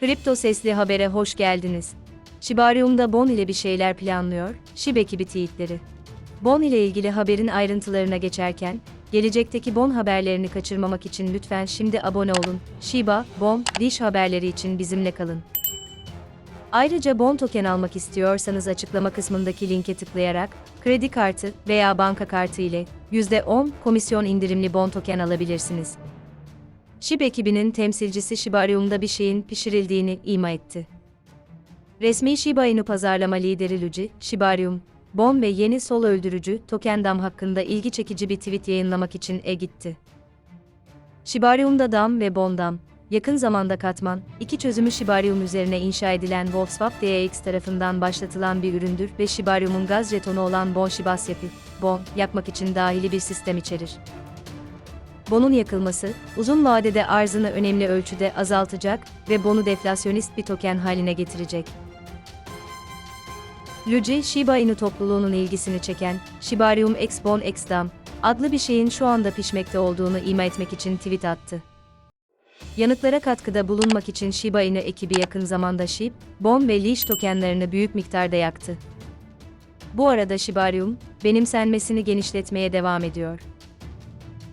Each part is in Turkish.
Kripto Sesli Haber'e hoş geldiniz. Shibarium'da Bon ile bir şeyler planlıyor, Shib ekibi tweetleri. Bon ile ilgili haberin ayrıntılarına geçerken, gelecekteki Bon haberlerini kaçırmamak için lütfen şimdi abone olun. Shiba, Bon, Dish haberleri için bizimle kalın. Ayrıca Bon token almak istiyorsanız açıklama kısmındaki linke tıklayarak, kredi kartı veya banka kartı ile %10 komisyon indirimli Bon token alabilirsiniz. Şib ekibinin temsilcisi Shibarium'da bir şeyin pişirildiğini ima etti. Resmi Shiba Inu pazarlama lideri Luigi, Shibarium, Bon ve yeni sol öldürücü Tokendam hakkında ilgi çekici bir tweet yayınlamak için e gitti. Shibarium'da Dam ve Bondam, yakın zamanda katman, iki çözümü Shibarium üzerine inşa edilen Wolfswap DX tarafından başlatılan bir üründür ve Shibarium'un gaz jetonu olan Bon Shibasyap'i, Bon, yakmak için dahili bir sistem içerir. Bonun yakılması, uzun vadede arzını önemli ölçüde azaltacak ve bonu deflasyonist bir token haline getirecek. Luigi, Shiba Inu topluluğunun ilgisini çeken Shibarium X Bon X Dam adlı bir şeyin şu anda pişmekte olduğunu ima etmek için tweet attı. Yanıklara katkıda bulunmak için Shiba Inu ekibi yakın zamanda SHIB, Bon ve Leash tokenlarını büyük miktarda yaktı. Bu arada Shibarium, benimsenmesini genişletmeye devam ediyor.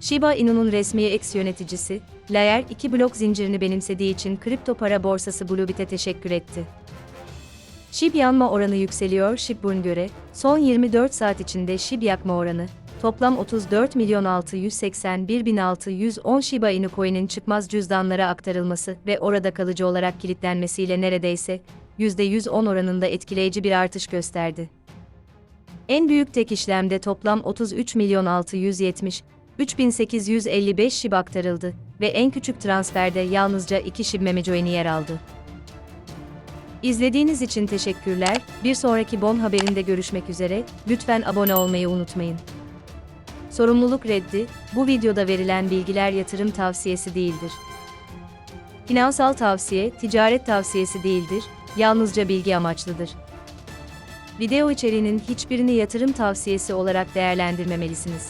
Shiba Inu'nun resmi ex yöneticisi, Layer 2 blok zincirini benimsediği için kripto para borsası Bluebit'e teşekkür etti. SHIB yanma oranı yükseliyor SHIB göre, son 24 saat içinde SHIB yakma oranı, toplam 34 milyon 681 bin 610 Shiba Inu coin'in çıkmaz cüzdanlara aktarılması ve orada kalıcı olarak kilitlenmesiyle neredeyse %110 oranında etkileyici bir artış gösterdi. En büyük tek işlemde toplam 33 milyon 670 3855 şib aktarıldı ve en küçük transferde yalnızca 2 şib memecoini yer aldı. İzlediğiniz için teşekkürler. Bir sonraki Bon haberinde görüşmek üzere. Lütfen abone olmayı unutmayın. Sorumluluk reddi, bu videoda verilen bilgiler yatırım tavsiyesi değildir. Finansal tavsiye, ticaret tavsiyesi değildir, yalnızca bilgi amaçlıdır. Video içeriğinin hiçbirini yatırım tavsiyesi olarak değerlendirmemelisiniz.